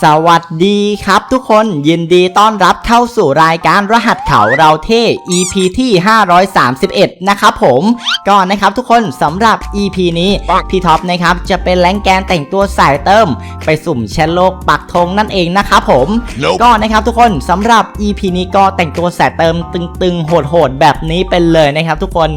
สวัสดีครับทุกคนยินดีต้อนรับเข้าสู่รายการรหัสเขาเราเท่ EP ที่ 531 นะครับผมก็นะครับทุกคนสำหรับ EP นี้พี่ท็อปนะครับจะเป็นแรงแกนแต่งตัวสายเติม ไปสุ่มแชมป์โลกปักธงนั่นเองนะครับผม Nope ก็นะครับทุกคนสำหรับ EP นี้ก็แต่งตัวสายเติมตึงๆโหดๆแบบนี้เป็นเลยนะครับทุกคน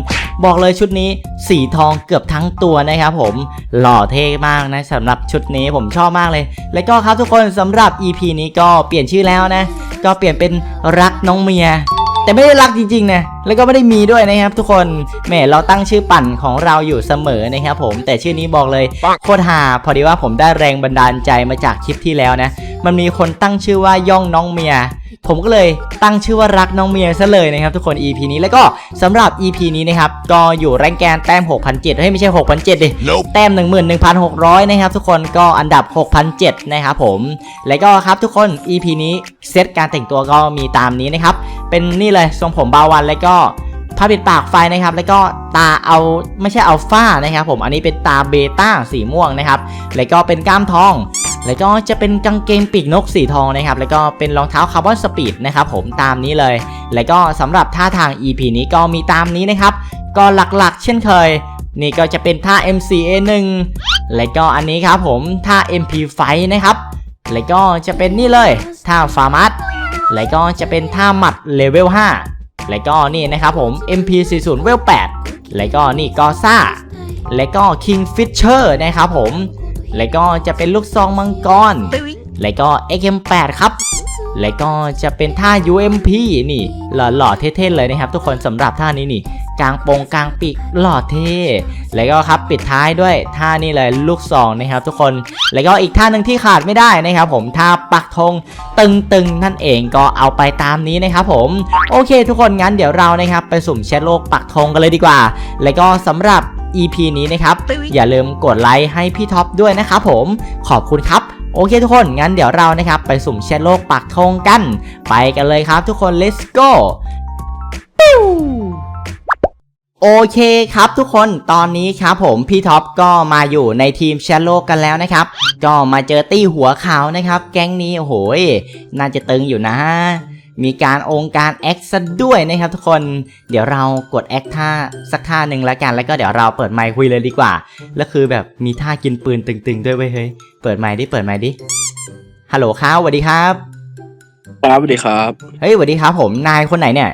บอกเลยชุดนี้สีทองเกือบทั้งตัวนะครับผมหล่อเท่มากนะสำหรับชุดนี้ผมชอบมากเลย แล้วก็ครับทุกคนสำหรับ EP นี้ก็เปลี่ยนชื่อแล้วนะ ก็เปลี่ยนเป็นรักน้องเมียแต่ไม่ได้รักจริงๆนะ แล้วก็ไม่ได้มีด้วยนะครับทุกคน แหมเราตั้งชื่อปั่นของเราอยู่เสมอนะครับผม แต่ชื่อนี้บอกเลยโคตรฮาพอดีว่าผมได้แรงบันดาลใจมาจากคลิปที่แล้วนะ มันมีคนตั้งชื่อว่าย่องน้องเมีย ผมก็เลยตั้งชื่อว่ารักน้องเมียซะเลยนะครับทุกคน EP นี้แล้วก็สำหรับ EP นี้นะครับก็อยู่แรงแกนแต้ม6,007เฮ้ยไม่ใช่6,007ดิ Nope แต้ม 11,600 นะครับทุกคนก็อันดับ6,007นะครับผม แล้วก็ครับทุกคน EP นี้เซตการแต่งตัวก็มีตามนี้นะครับเป็นนี่เลยทรงผมบาวันแล้วก็ ผ้าปิดปากไฟนะครับ แล้วก็ตาเอาไม่ใช่อัลฟานะครับผมอันนี้เป็นตาเบต้าสีม่วงนะครับ แล้วก็เป็นกล้ามทอง แล้วก็จะเป็นกางเกงปีกนกสีทองนะครับ แล้วก็เป็นรองเท้าคาร์บอนสปีดนะครับผมตามนี้เลย แล้วก็สำหรับท่าทาง EP นี้ก็มีตามนี้นะครับ ก็หลักๆ เช่นเคย นี่ก็จะเป็นท่า MCA1 แล้วก็อันนี้ครับผมท่า MP5 นะครับแล้วก็จะเป็นนี่เลยท่าฟาร์มัสแล้วก็จะเป็นท่าหมัดเลเวล5 แล้วก็นี่นะครับผม MP40 เวล8แล้วก็นี่กอซ่าแล้วก็ Kingfisher นะครับผม แล้วก็จะเป็นลูกซองมังกร แล้วก็ XM8 ครับ แล้วก็จะเป็นท่า UMP นี่หล่อๆเท่ๆเลยนะครับ ทุกคนสำหรับท่านี้นี่กลางโปงกลางปีกหล่อเท่ แล้วก็ครับปิดท้ายด้วยท่านี่เลยลูกซองนะครับ ทุกคน แล้วก็อีกท่าหนึ่งที่ขาดไม่ได้นะครับ ผมท่าปักธงตึงๆนั่นเองก็เอาไปตามนี้นะครับผม โอเค ทุกคนงั้นเดี๋ยวเรานะครับไปสุ่มแชทโลกปักธงกันเลยดีกว่า แล้วก็สำหรับ EP นี้นะครับ อย่าลืมกดไลค์ให้พี่ท็อปด้วยนะครับผมขอบคุณครับ โอเคทุกคน งั้นเดี๋ยวเรานะครับ ไปสุ่มแชทโลกปักธงกัน ไปกันเลยครับทุกคน let's go ปิ้วโอเคครับทุกคนตอนนี้ครับผมพี่ท็อปก็มาอยู่ในทีมแชทโลกกันแล้วนะครับ ก็มาเจอตี้หัวขาวนะครับ แก๊งนี้โอ้โหยน่าจะตึงอยู่นะ มีการองค์การแอคซะด้วยนะครับทุกคน เดี๋ยวเรากดแอคท่าสักท่าหนึ่งแล้วกัน แล้วก็เดี๋ยวเราเปิดไมค์คุยเลยดีกว่า แล้วคือแบบมีท่ากินปืนตึงๆ ด้วยเว้ยเฮ้ย เปิดไมค์ดิ เปิดไมค์ดิ ฮัลโหลครับสวัสดีครับ ครับสวัสดีครับ เฮ้ยสวัสดีครับ ผม นายคนไหนเนี่ย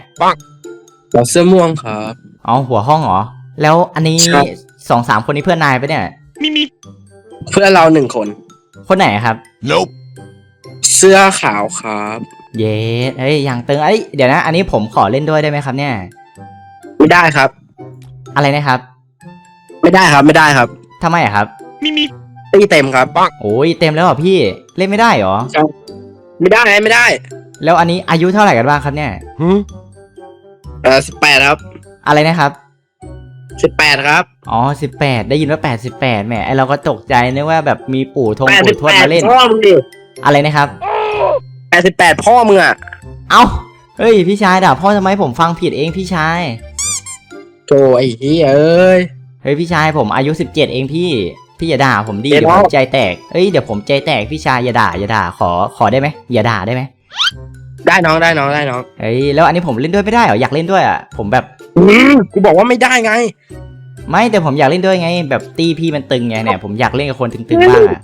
เราเสื้อม่วงครับ อ๋อ หัวห้องเหรอ แล้วอันนี้ใช่สองสามคนนี้เพื่อนนายปะเนี่ย เพื่อนเราหนึ่งคน คนไหนครับ Nope เสื้อขาวครับ เย้เฮ้ยยังตึงเอ้ยเดี๋ยวนะ อันนี้ผมขอเล่นด้วยได้ไหมครับ เนี่ย ไม่ได้ครับ อะไรนะครับ ไม่ได้ครับ ไม่ได้ครับทำไมอะครับตีเต็มครับโอ้ยเต็มแล้วเหรอพี่ เล่นไม่ได้เหรอ ไม่ได้ไม่ได้แล้วอันนี้อายุเท่าไหร่กันบ้างครับเนี่ย เออสิบแปดครับอะไรนะครับ สิบแปดครับ อ๋อสิบแปดได้ยินว่าแปดสิบแปดแหมไอเราก็ตกใจนึกว่าแบบมีปู่ทงแปดสิปู่บทวดแปดมาเล่นพ่อมึงดิอะไรนะครับ แปดสิบแปดพ่อมึงอะเอ้า เฮ้ย พี่ชายด่าพ่อทำไมผมฟังผิดเองพี่ชายโธ่ไอ้เหี้ยเอ้ย เฮ้ยพี่ชายผมอายุสิบเจ็ดเองพี่ พี่อย่าด่าผมดิเดี๋เดี๋ยยววผมใจแตกเอ้ยเดี๋ยวผมใจแตกพี่ชายอย่าด่าอย่าด่าขอขอได้ไหมอย่าด่าได้ไหมได้น้องได้น้องได้น้องเฮ้ยแล้วอันนี้ผมเล่นด้วยไม่ได้เหรออยากเล่นด้วยอะผมแบบอืมกูบอกว่าไม่ได้ไง ไม่แต่ผมอยากเล่นด้วยไง แบบตีพี่มันตึงไงเนี่ยผมอยากเล่นกับคนตึงๆบ้างอะ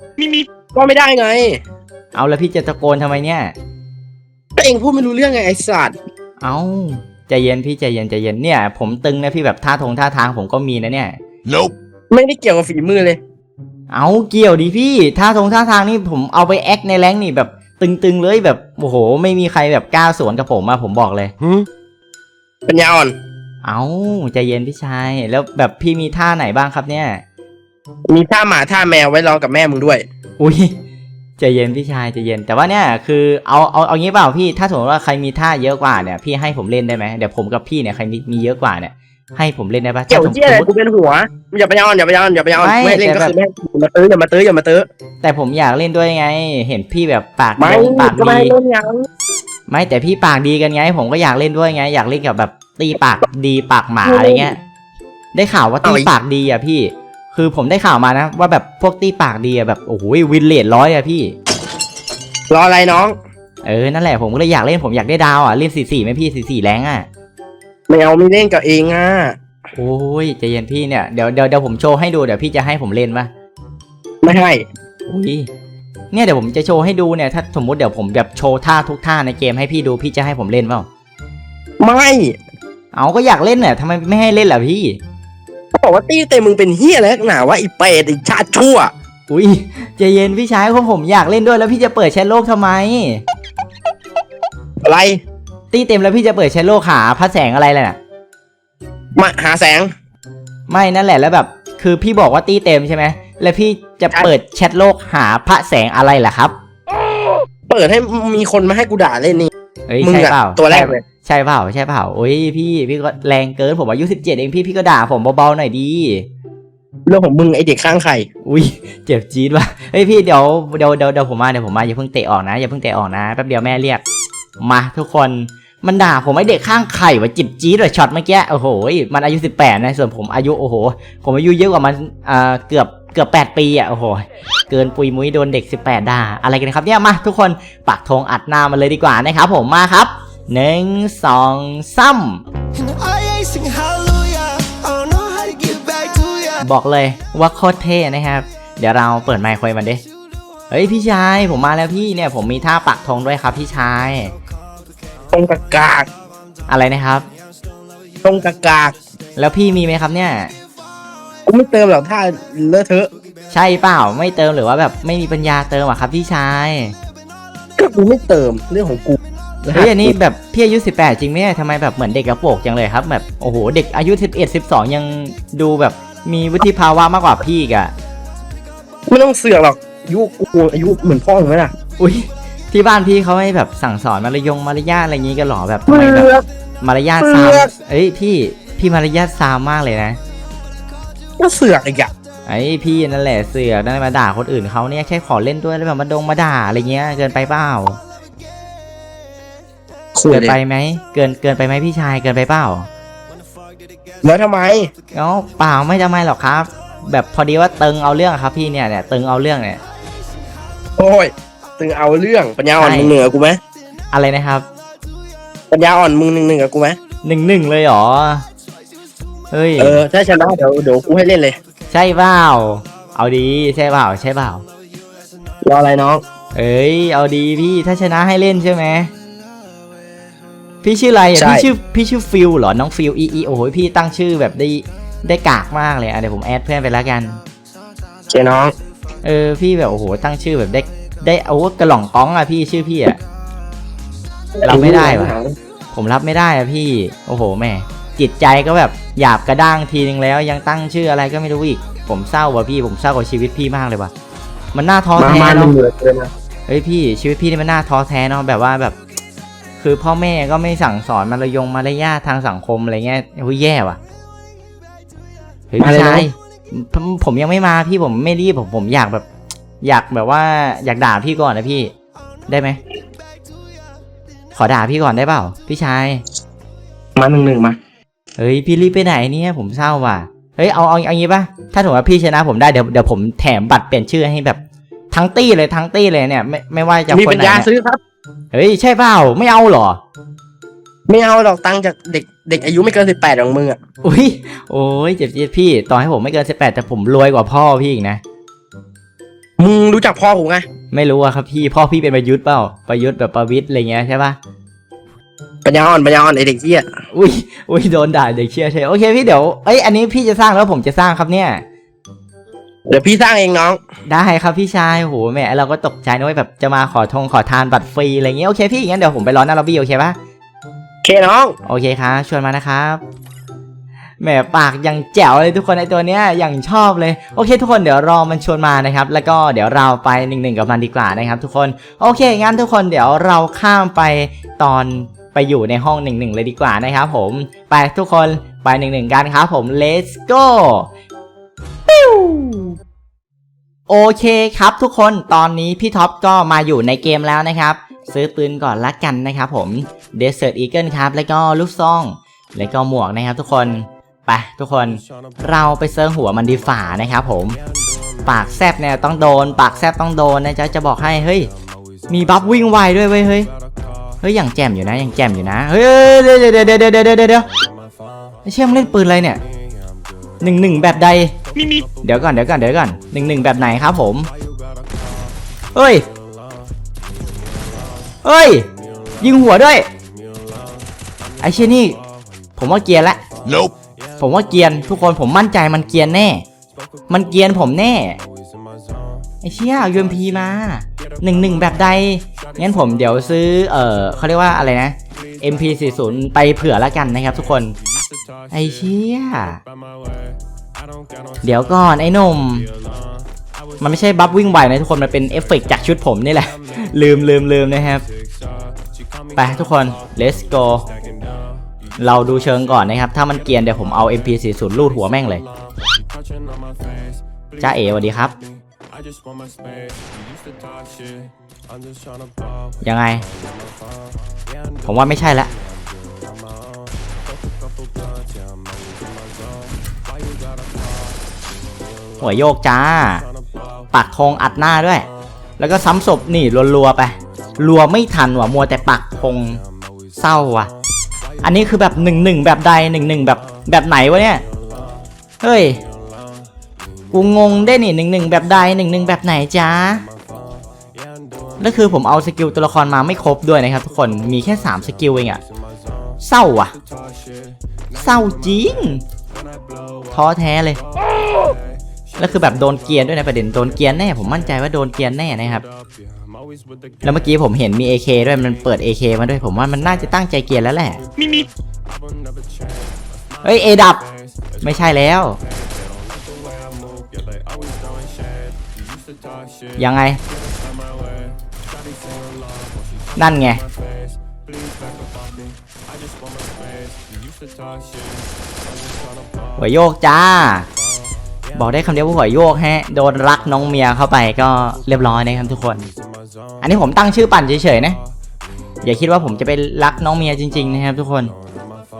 ก็ไม่ได้ไง เอาแล้วพี่จะตะโกนทำไมเนี่ย ก็เองพูดไม่รู้เรื่องไงไอ้สัตว์เอาใจเย็นพี่ใจเย็นใจเย็นเนี่ย ผมตึงนะพี่แบบท่าทงท่าทางผมก็มีนะเนี่ย Nope ไม่ได้เกี่ยวกับฝีมือเลย เอาเกี่ยวดิพี่ท่าทงท่าทางนี่ผมเอาไปแอคในแรงค์นี่แบบตึงๆเลยแบบโอ้โห ไม่มีใครแบบกล้าสวนกับผมอะผมบอกเลย ปัญญาอ่อน เอาใจเย็นพี่ชายแล้วแบบพี่มีท่าไหนบ้างครับเนี่ย มีท่าหมาท่าแมวไว้รอกับแม่มึงด้วย อุ้ย ใจเย็นพี่ชายใจเย็นแต่ว่าเนี่ยคือเอาเอาเอางี้เปล่าพี่ถ้าสมมติว่าใครมีท่าเยอะกว่าเนี่ยพี่ให้ผมเล่นได้ไหมเดี๋ยวผมกับพี่เนี่ยใครมีมีเยอะกว่าเนี่ยให้ผมเล่นได้ปะเกี่ยวถ้าสมเที่ยอะไรสมมุติกูเป็นหัวอย่าไปยอนอย่าไปยอนอย่าไปยอนไม่ไม่เล่นก็แต่คือแบบแม่อย่ามาตื้ออย่ามาตื้ออย่ามาตื้อแต่ผมอยากเล่นด้วยไง เห็นพี่แบบปากไม่ดงปากก็ไม่ดีเล่นยังไม่แต่พี่ปากดีกันไง ผมก็อยากเล่นด้วยไง อยากเล่นกับแบบตีปากดีปากหมาอะไรเงี้ยได้ข่าวว่าตีปากดีอะพี่ คือผมได้ข่าวมานะ ว่าแบบพวกตีปากดีอะแบบโอ้โหวินเลทร้อยอะพี่ รออะไรน้อง เออนั่นแหละผมก็เลยอยากเล่นผมอยากได้ดาวอะเล่นสี่สี่ไหมพี่สี่สี่แรงอะไม่เอาไม่เล่นกับเองอะโอ้ยใจเย็นพี่เนี่ยเดี๋ยวเดี๋ยวเดี๋ยวผมโชว์ให้ดูเดี๋ยวพี่จะให้ผมเล่นปะไม่ให้อุ้ยเนี่ยเดี๋ยวผมจะโชว์ให้ดูเนี่ยถ้าสมมติเดี๋ยวผมแบบโชว์ท่าทุกท่าในเกมให้พี่ดูพี่จะให้ผมเล่นเปล่าไม่เอาก็อยากเล่นเนี่ยทำไมไม่ให้เล่นล่ะพี่เขา บอกว่าตี้เต็มมึงเป็นเฮียอะไรนักหนาวะไอีเป็ดไอีชาติชั่ว อุ้ยใจเย็นพี่ชายเพราะผมอยากเล่นด้วยแล้วพี่จะเปิดแชทโลกทำไม อะไรตีเต็มแล้วพี่จะเปิดแชทโลกหาพระแสงอะไรเลยน่ะ มาหาแสง ไม่นั่นแหละแล้วแบบ คือพี่บอกว่าตีเต็มใช่ไหมแล้วพี่จะใช่เปิดแชทโลกหาพระแสงอะไรล่ะครับ เปิดให้มีคนมาให้กูด่าเล่นนี่เอ้ยมึงใช่อะเปล่าตัวแรกเลย ใช่เปล่าใช่เปล่าโอ้ยพี่พี่ก็แรงเกินผมอายุสิบเจ็ดเองพี่พี่ก็ด่าผมเบาๆหน่อยดีเรื่องของมึงไอเด็กข้างไข่อุ้ยเจ็บจี๊ดว่ะเฮ้ยพี่เดี๋ยวเดี๋ยวเดี๋ยวเดี๋ยวผมมาเดี๋ยวผมมาอย่าเพิ่งเตะออกนะอย่าเพิ่งเตะออกนะแป๊บเดียวแม่เรียกมาทุกคนมันด่าผมไอเด็กข้างไข่ว่าจิบจี๊ดเลยช็อตเมื่อกี้โอ้โหมันอายุสิบแปดนะส่วนผมอายุโอ้โห ผมอายุเยอะกว่ามันอ่าเกือบเกือบแปดปีอะโอ้โหเกินปุยมุ้ยโดนเด็กสิบแปดด่าอะไรกันครับเนี่ยมาทุกคนปักธงอัดหน้ามันเลยดีกว่านะครับผมมาครับ หนึ่งสองสาม And I ain't sing hallelujah. I don't know how to get back to ya. บอกเลยว่าโคตรเท่นะครับ เดี๋ยวเราเปิดไมค์คุยมันดิเฮ้ยพี่ชายผมมาแล้วพี่เนี่ยผมมีท่าปักธงด้วยครับพี่ชายตรงกากากอะไรนะครับตรงกากากแล้วพี่มีไหมครับเนี่ยกูไม่เติมหรอกถ้าเลอะเทอะ ใช่เปล่าไม่เติมหรือว่าแบบไม่มีปัญญาเติมอะครับพี่ชายก็กูไม่เติมเรื่องของกู เฮ้ยอันนี้แบบพี่อายุ 18 จริงไหมเนี่ยทำไมแบบเหมือนเด็กกระโปรงจังเลยครับ แบบโอ้โหเด็กอายุ 11 12 ยังดูแบบมีวุฒิภาวะมากกว่าพี่อีกอะไม่ต้องเสือกหรอกอายุกูอายุเหมือนพ่อมึงไหมล่ะอุ้ยที่บ้านพี่เขาไม่แบบสั่งสอนมารยงมารยาทอะไรอย่างงี้กันหรอแบบทำเสืไมแบบอกมารยาทซามเสือกเอ้ยพี่พี่มารยาทซามมากเลยนะก็เสือกอีกอะไอ้พี่นั่นแหละเสือกนั่นมาด่าคนอื่นเขาเนี่ยแค่ขอเล่นด้วยแล้วแบบมาดงมาด่าอะไรเงี้ยเกินไปเปล่า คุยเกินเลยไปไหมเกินเกินไปไหมพี่ชายเกินไปเปล่าแล้วทำไม เอ้าเปล่าไม่ทำไมหรอกครับ แบบพอดีว่าตึงเอาเรื่องอะครับพี่เนี่ยเนี่ยตึงเอาเรื่องเนี่ย โอ้ยตึงเอาเรื่องปัญญาอ่อนใช่ มึงเหนือกูไหมอะไรนะครับปัญญาอ่อนมึงหนึ่งหนึ่งกับกูไหมหนึ่งหนึ่งเลยเหรอเฮ้ยเออถ้าชนะเดี๋ยวเดี๋ยวกูให้เล่นเลยใช่เปล่าเอาดีใช่เปล่าใช่เปล่ารออะไรน้องเอ้ยเอาดีพี่ถ้าชนะให้เล่นใช่ไหม พี่ชื่ออะไรอะใช่ พี่ชื่อพี่ชื่อฟิลเหรอน้องฟิลอีอีโอ้โหพี่ตั้งชื่อแบบได้ได้กากมากเลยอะเดี๋ยวผมแอดเพื่อนไปแล้วกันเจน้อง เออพี่แบบโอ้โหตั้งชื่อแบบได้ได้เอากระหล่องก้องอะพี่ชื่อพี่อะ รับไม่ได้ว่ะ ผมรับไม่ได้อะพี่ โอ้โหแม่จิตใจก็แบบหยาบกระด้างทีนึงแล้ว ยังตั้งชื่ออะไรก็ไม่รู้อีก ผมเศร้าว่ะพี่ผมเศร้ากับชีวิตพี่มากเลยว่ะมันน่าท้อมาแท้มาหนึ่เนาะงเหนือเกินนะเฮ้ยพี่ชีวิตพี่นี่มันน่าท้อแท้เนาะแบบว่าแบบ คือพ่อแม่ก็ไม่สั่งสอนมารยงมารยาททางสังคมอะไรเงี้ยเฮ้ยแย่ว่ะเฮ้ยพี่ชายผมผมยังไม่มาพี่ผมไม่รีบผมผมอยากแบบ อยากแบบว่า อยากด่าพี่ก่อนนะพี่ ได้ไหมขอด่าพี่ก่อนได้เปล่า พี่ชาย มาหนึ่งหนึ่งมาเฮ้ยพี่รีบไปไหนเนี่ยผมเศร้าว่ะเฮ้ยเอาเอาเอางี้ป่ะถ้าถือว่าพี่ชนะผมได้เดี๋ยวเดี๋ยวผมแถมบัตรเปลี่ยนชื่อให้แบบทั้งตี้เลยทั้งตี้เลยเนี่ย ไม่ไม่ว่าจะมีคนปัญไหนญาเนี่ยซื้อครับ เฮ้ยใช่เปล่าไม่เอาเหรอ ไม่เอาหรอกตังค์จากเด็กเด็กอายุไม่เกินสิบแปดของมึงอะอุ้ยโอ้ยเจ็บจี๊ดพี่ต่อให้ผมไม่เกินสิบแปดแต่ผมรวยกว่าพ่อพี่อีกนะ มึงรู้จักพ่อกูไงไม่รู้อะครับพี่พ่อพี่เป็นประยุทธ์เปล่าประยุทธ์แบบประวิทย์อะไรเงี้ยใช่ปะปัญญาอ่อนปัญญาอ่อนไอเด็กเหี้ยอุ้ยอุ้ยโดนด่าเด็กเชื่อใช่โอเคพี่เดี๋ยวเอ้ยอันนี้พี่จะสร้างแล้วผมจะสร้างครับเนี่ย เดี๋ยวพี่สร้างเองน้อง ได้ครับพี่ชายโหแหมเราก็ตกใจนะเว้ยแบบจะมาขอทงขอทานบัตรฟรีอะไรเงี้ยโอเคพี่งั้นเดี๋ยวผมไปรอหน้าล็อบบี้โอเคปะโอเคน้อง โอเคครับชวนมานะครับแหมปากยังแจ๋วเลยทุกคนไอตัวเนี้ยอย่างชอบเลยโอเค ทุกคนเดี๋ยวรอมันชวนมานะครับแล้วก็เดี๋ยวเราไปหนึ่งหนึ่งกับมันดีกว่านะครับ ทุกคนโอเคงั้นทุกคนเดี๋ยวเราข้ามไปตอนไปอยู่ในห้องหนึ่งหนึ่งเลยดีกว่านะครับผมไปทุกคนไปหนึ่งหนึ่งกันครับผม let's go ปิ้ว โอเคครับทุกคนตอนนี้พี่ท็อปก็มาอยู่ในเกมแล้วนะครับ ซื้อปืนก่อนละกันนะครับผม Desert Eagle ครับ แล้วก็ลูกซอง แล้วก็หมวกนะครับทุกคนไปทุกคนเราไปเซิร์ฟหัวมันดีฝ่านะครับผม ปากแซบเนี่ยต้องโดน ปากแซบต้องโดนนะจ๊ะจะบอกให้เฮ้ย มีบัฟวิ่งไวด้วยเว้ยเฮ้ยเฮ้ยอย่างแจ่มอยู่นะอย่างแจ่มอยู่นะเฮ้ยเดี๋ยวเดี๋ยวเดี๋ยวเดี๋ยวเดี๋ยวเดี๋ยวเดี๋ยวไอเชี่ยมเล่นปืนอะไรเนี่ยหนึ่งหนึ่งแบบใด มีมีเดี๋ยวก่อนเดี๋ยวก่อนเดี๋ยวก่อนหนึ่งหนึ่งแบบไหนครับผมเฮ้ยเฮ้ย ยิงหัวด้วย ไอ้เชี่ยนี่ ผมว่าเกรียนละ Nope ผมว่าเกรียนทุกคนผมมั่นใจมันเกรียนแน่ มันเกรียนผมแน่ ไอ้เชี่ยยูเอ็มพีมาหนึ่งหนึ่งแบบใดงั้นผมเดี๋ยวซื้อ เออเขาเรียกว่าอะไรนะ MP40 ไปเผื่อแล้วกันนะครับทุกคน ไอ้เชี่ย เดี๋ยวก่อนไอ้หนุ่ม มันไม่ใช่บัฟวิ่งไวนะทุกคน มันเป็นเอฟเฟกต์จากชุดผมนี่แหละ ลืมลืมลืมนะครับ ไปทุกคน let's go เราดูเชิงก่อนนะครับ ถ้ามันเกรียนเดี๋ยวผมเอา MP40 ลูดหัวแม่งเลย จ้าเอ๋สวัสดีครับ ยังไง ผมว่าไม่ใช่ละ หัวโยกจ้า ปักธงอัดหน้าด้วย แล้วก็ซ้ำศพนี่รัวๆไป รัวไม่ทันว่ะมัวแต่ปักธงเศร้าว่ะ อันนี้คือแบบหนึ่งหนึ่งแบบใดหนึ่งหนึ่งแบบแบบไหนวะเนี่ย เฮ้ย กูงงได้นี่หนึ่งหนึ่งแบบใดหนึ่งหนึ่งแบบไหนจ้าแล้วคือผมเอาสกิลตัวละครมาไม่ครบด้วยนะครับทุกคน มีแค่ 3 สกิลเองอะเศร้าว่ะ เศร้าจริง ท้อแท้เลย แล้วคือแบบโดนเกียนด้วยนะประเด็นโดนเกียนแน่ผมมั่นใจว่าโดนเกียนแน่นะครับแล้วเมื่อกี้ผมเห็นมี AK ด้วยมันเปิด AK มาด้วยผมว่ามันน่าจะตั้งใจเกียนแล้วแหละมีมีเฮ้ยเอดับไม่ใช่แล้ว ยังไง นั่นไงหัวโยกจ้า บอกได้คำเดียวว่าหัวโยกฮะ โดนรักน้องเมียเข้าไปก็เรียบร้อยนะครับทุกคน อันนี้ผมตั้งชื่อปั่นเฉยๆนะ อย่าคิดว่าผมจะไปรักน้องเมียจริง ๆ นะครับ ทุกคน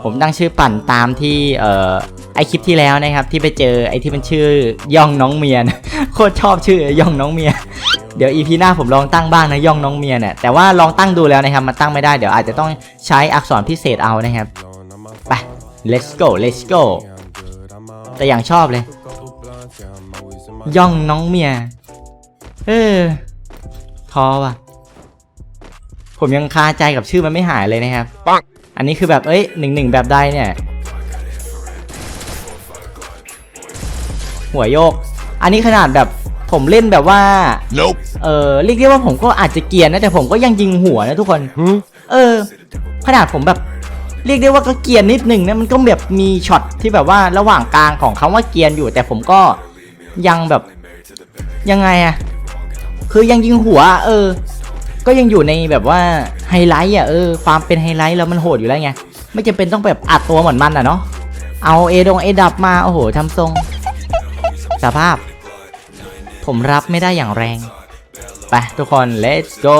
ผมตั้งชื่อปั่นตามที่เอ่อไอคลิปที่แล้วนะครับ ที่ไปเจอไอที่มันชื่อย่องน้องเมียนะโคตรชอบชื่อย่องน้องเมีย เดี๋ยวอีพีหน้าผมลองตั้งบ้างนะย่องน้องเมียเนี่ยแต่ว่าลองตั้งดูแล้วนะครับมันตั้งไม่ได้เดี๋ยวอาจจะต้องใช้อักษรพิเศษเอานะครับไป let's go let's go แต่อย่างชอบเลย ย่องน้องเมีย เออท้อว่ะ ผมยังคาใจกับชื่อมันไม่หายเลยนะครับปังอันนี้คือแบบ เอ้ยหนึ่งหนึ่งแบบใดเนี่ย หัวโยก อันนี้ขนาดแบบผมเล่นแบบว่า Nope เออเรียกได้ว่าผมก็อาจจะเกรียนนะ แต่ผมก็ยังยิงหัวนะทุกคน เออ ขนาดผมแบบเรียกได้ว่าก็เกรียนนิดหนึ่งนะมันก็แบบมีช็อตที่แบบว่าระหว่างกลางของคำว่าเกรียนอยู่ แต่ผมก็ ยังแบบยังไงอะคือยังยิงหัว เออ ก็ยังอยู่ในแบบว่าไฮไลท์อะเออความเป็นไฮไลท์แล้วมันโหดอยู่แล้วไงไม่จำเป็นต้องแบบอัดตัวเหมือนมันอะเนาะเอาเอดงเอดับมาโอ้โหทำทรง สภาพ ผมรับไม่ได้อย่างแรงไปทุกคน let's go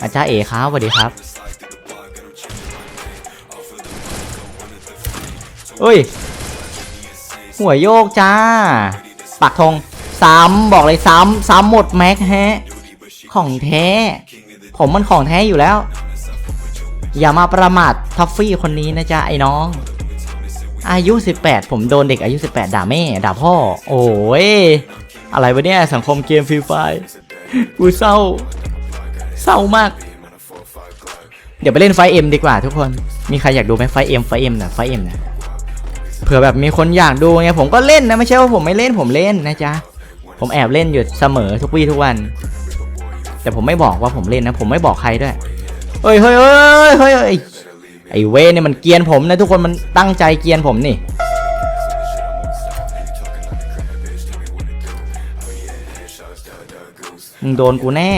อาจารย์เอครับสวัสดีครับเฮ้ย หัวโยกจ้า ปักธงซ้ำบอกเลยซ้ำซ้ำหมดแม็กฮะ ของแท้ ผมมันของแท้อยู่แล้ว อย่ามาประมาททัฟฟี่คนนี้นะจ๊ะไอ้น้อง อายุ 18 ผมโดนเด็กอายุ 18 ด่าแม่ด่าพ่อ โอ้ย อะไรวะเนี่ยสังคมเกมฟรีไฟกูเศร้า เศร้ามาก เดี๋ยวไปเล่นไฟเอ็มดีกว่าทุกคน มีใครอยากดูไหมไฟเอ็มไฟเอ็มนะไฟเอ็มนะ เผื่อแบบมีคนอยากดูไงผมก็เล่นนะไม่ใช่ว่าผมไม่เล่นผมเล่นนะจ๊ะผมแอบเล่นอยู่เสมอทุกวี่ทุกวัน แต่ผมไม่บอกว่าผมเล่นนะ ผมไม่บอกใครด้วยเฮ้ยเฮ้ยเฮ้ยเฮ้ยไอเวเนี่ยมันเกียนผมนะทุกคนมันตั้งใจเกียนผมนี่มึงโดนกูแน่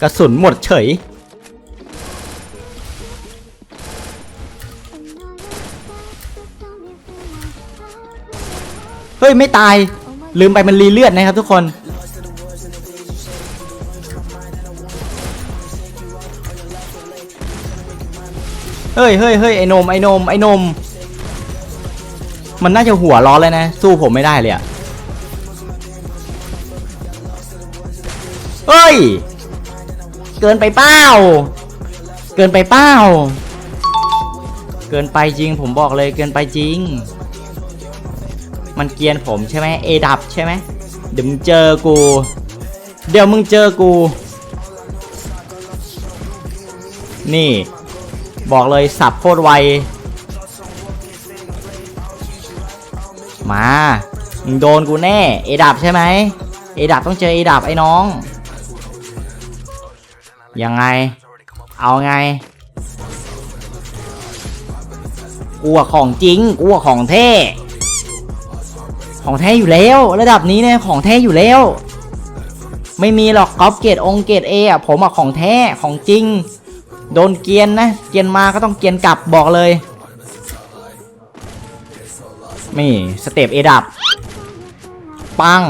กระสุนหมดเฉย เฮ้ย ไม่ตาย ลืมไปมันรีเลือดนะครับทุกคน เฮ้ยเฮ้ยเฮ้ยไอ้นม ไอ้นม ไอ้นม มันน่าจะหัวร้อนเลยนะ สู้ผมไม่ได้เลยอะเฮ้ย เกินไปเป้า เกินไปเป้า เกินไปจริงผมบอกเลยเกินไปจริง มันเกียนผมใช่ไหมเอดับใช่ไหมเดี๋ยวมึงเจอกู เดี๋ยวมึงเจอกู นี่ บอกเลยสับโคตรไว มา มึงโดนกูแน่ เอดับใช่ไหมเอดับต้องเจอเอดับไอ้น้อง ยังไง เอาไงกูอะของจริงกูอะของแท้ของแท้อยู่แล้ว ระดับนี้เนี่ยของแท้อยู่แล้ว ไม่มีหรอกก๊อปเกรดองเกรดเออะผมอะของแท้ของจริง โดนเกียนนะ เกียนมาก็ต้องเกียนกลับบอกเลยนี่สเต็ปเอดับ ปัง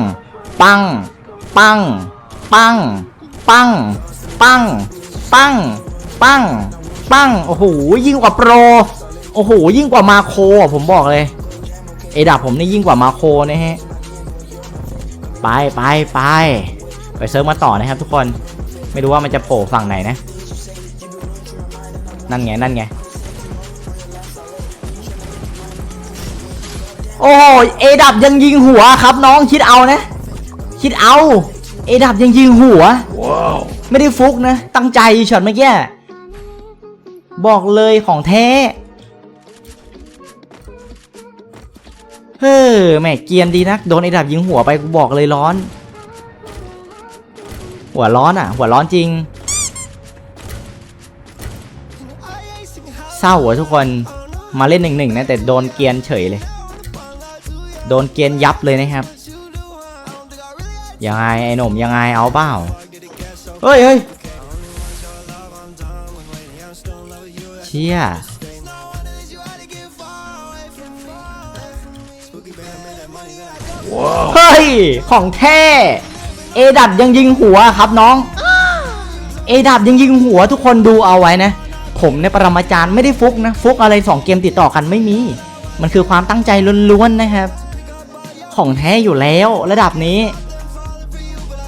ปัง ปัง ปัง ปัง ปังปังปังปังโอ้โห ยิ่งกว่าโปร โอ้โห ยิ่งกว่ามาโคอะผมบอกเลย เอดับผมนี่ยิ่งกว่ามาโคนะฮะ ไปไปไปไปเซิร์ฟมาต่อนะครับทุกคน ไม่รู้ว่ามันจะโผล่ฝั่งไหนนะ นั่นไง นั่นไง โอ้ยเอดับยังยิงหัวครับน้องคิดเอานะ คิดเอา เอดับยังยิงหัว ไม่ได้ฟุกนะ ตั้งใจช็อตเมื่อกี้บอกเลยของแท้ เฮ้อแม่เกียนดีนัก โดนไอ้ดับยิงหัวไปกูบอกเลยร้อน หัวร้อนอะ หัวร้อนจริง เศร้าอะทุกคนมาเล่นหนึ่งหนึ่งนะ แต่โดนเกียนเฉยเลย โดนเกียนยับเลยนะครับ ยังไงไอ้หนุ่มยังไงเอาเปล่า เฮ้ยเฮ้ยเชี่ยเฮ้ย ของแท้เอดับยังยิงหัวครับน้องเอดับยังยิงหัวทุกคนดูเอาไว้นะ ผมในปรมาจารย์ไม่ได้ฟุกนะ ฟุกอะไรสองเกมติดต่อกันไม่มี มันคือความตั้งใจล้วนๆนะครับ ของแท้อยู่แล้วระดับนี้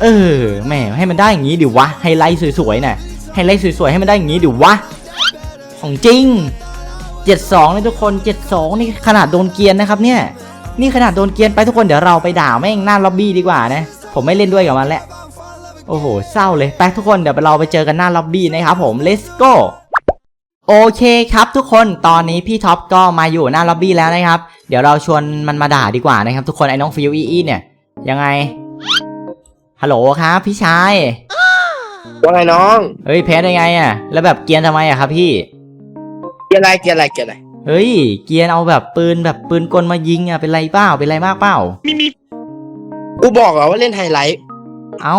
เออแหมให้มันได้อย่างนี้ดิวะไฮไลท์สวยๆน่ะไฮไลท์สวยๆให้มันได้อย่างนี้ดิวะของจริง 72นี่ทุกคน 72 นี่ขนาดโดนเกียนนะครับเนี่ยนี่ขนาดโดนเกียนไปทุกคนเดี๋ยวเราไปด่าแม่งหน้าล็อบบี้ดีกว่านะผมไม่เล่นด้วยกับมันแล้วโอ้โหเศร้าเลยไปทุกคนเดี๋ยวเราไปเจอกันหน้าล็อบบี้นะครับผม let's go โอเคครับทุกคนตอนนี้พี่ท็อปก็มาอยู่หน้าล็อบบี้แล้วนะครับ เดี๋ยวเราชวนมันมาด่าดีกว่านะครับ ทุกคนไอ้น้องฟิวอีอีเนี่ยยังไง ฮัลโหลครับพี่ชาย ว่าไงน้อง เฮ้ยแพ้ได้ไงอะ แล้วแบบเกรียนทำไมอะครับพี่ เกียร์อะไรเกียร์อะไรเกียร์อะไรเฮ้ย เกรียนเอาแบบปืนแบบปืนกลมายิงอะเป็นไรเปล่าเป็นไรมากเปล่า กูบอกเหรอว่าเล่นไฮไลท์เอ้า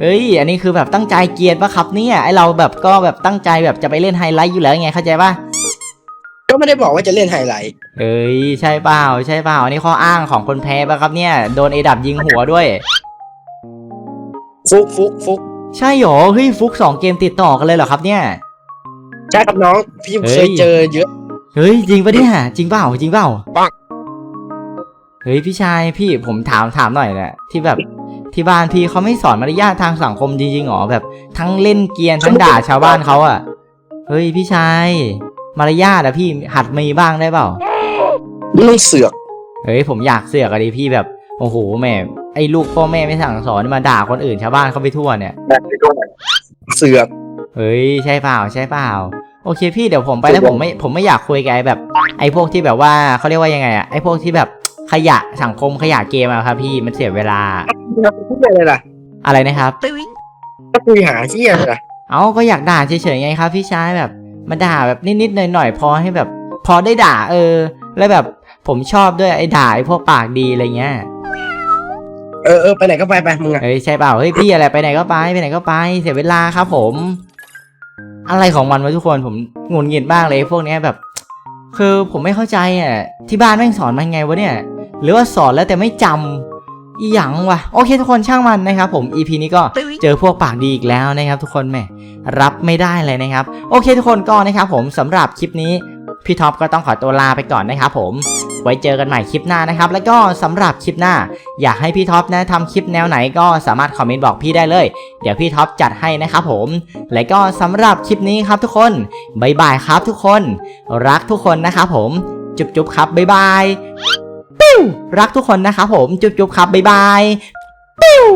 เฮ้ย อันนี้คือแบบตั้งใจเกรียนปะครับเนี่ยไอเราแบบก็แบบตั้งใจแบบจะไปเล่นไฮไลท์อยู่แล้วไงเข้าใจปะก็ไม่ได้บอกว่าจะเล่นไฮไลท์เฮ้ยใช่เปล่าใช่เปล่าอันนี้ข้ออ้างของคนแพ้ปะครับเนี่ยโดนเอดับยิงหัวด้วย ฟุกฟุกฟุกใช่หรอเฮ้ยฟุกสองเกมติดต่อกันเลยเหรอครับเนี่ย ใช่ครับน้องพี่เฮ้ยเคยเจอเยอะ เฮ้ยจริงปะเนี่ยจริงเปล่าจริงเปล่าปังเฮ้ยพี่ชายพี่ผมถามถามหน่อยนะที่แบบที่บ้านพี่เขาไม่สอนมารยาททางสังคมจริงๆหรอแบบ ทั้งเล่นเกรียนทั้งด่าชาวบ้านเขาอะเฮ้ยพี่ชายมารยาทอะพี่หัดมีบ้างได้เปล่าไม่ต้องเสือกเฮ้ยผมอยากเสือกอะดิพี่แบบโอ้โหแม่ ไอ้ลูกพ่อแม่ไม่สั่งสอนมาด่าคนอื่นชาวบ้านเขาไปทั่วเนี่ยเสือกเฮ้ยใช่เปล่าใช่เปล่า โอเคพี่เดี๋ยวผมไปแล้วผมไม่ผมไม่อยากคุยกับไอ้แบบ ไอ้พวกที่แบบว่าเขาเรียกว่ายังไงอะไอ้พวกที่แบบขยะสังคมขยะเกมอะครับพี่มันเสียเวลาพูดอะไรล่ะอะไรนะครับ ก็คุยหาเที่ยอะไรล่ะเอาก็อยากด่าเฉยๆไงครับพี่ชายแบบมาด่าแบบนิดๆหน่อยๆพอให้แบบ พอได้ด่าเออ แล้วแบบผมชอบด้วยไอ้ด่าไอ้พวกปากดีอะไรเงี้ย เออเออไปไหนก็ไปไปมึงอะเฮ้ยใช่เปล่าเฮ้ยพี่อะไรไปไหนก็ไปไปไหนก็ไป เสียเวลาครับผม อะไรของมันวะทุกคนผมงุนงิดมากเลยพวกเนี้ยแบบ คือผมไม่เข้าใจอะที่บ้านแม่งสอนมาไงวะเนี่ย หรือว่าสอนแล้วแต่ไม่จำอีหยังวะโอเคทุกคนช่างมันนะครับผม EP นี้ก็เจอพวกปากดีอีกแล้วนะครับ ทุกคนแหมรับไม่ได้เลยนะครับ โอเคทุกคนก็นะครับผมสำหรับคลิปนี้ พี่ท็อปก็ต้องขอตัวลาไปก่อนนะครับผม ไว้เจอกันใหม่คลิปหน้านะครับ แล้วก็สำหรับคลิปหน้า อยากให้พี่ท็อปนะทำคลิปแนวไหนก็สามารถคอมเมนต์บอกพี่ได้เลย เดี๋ยวพี่ท็อปจัดให้นะครับผม และก็สำหรับคลิปนี้ครับทุกคนบายบายครับทุกคน รักทุกคนนะครับผม จุ๊บจุ๊บครับบายบายปิ้วรักทุกคนนะครับผม จุ๊บจุ๊บครับบายบายปิ้ว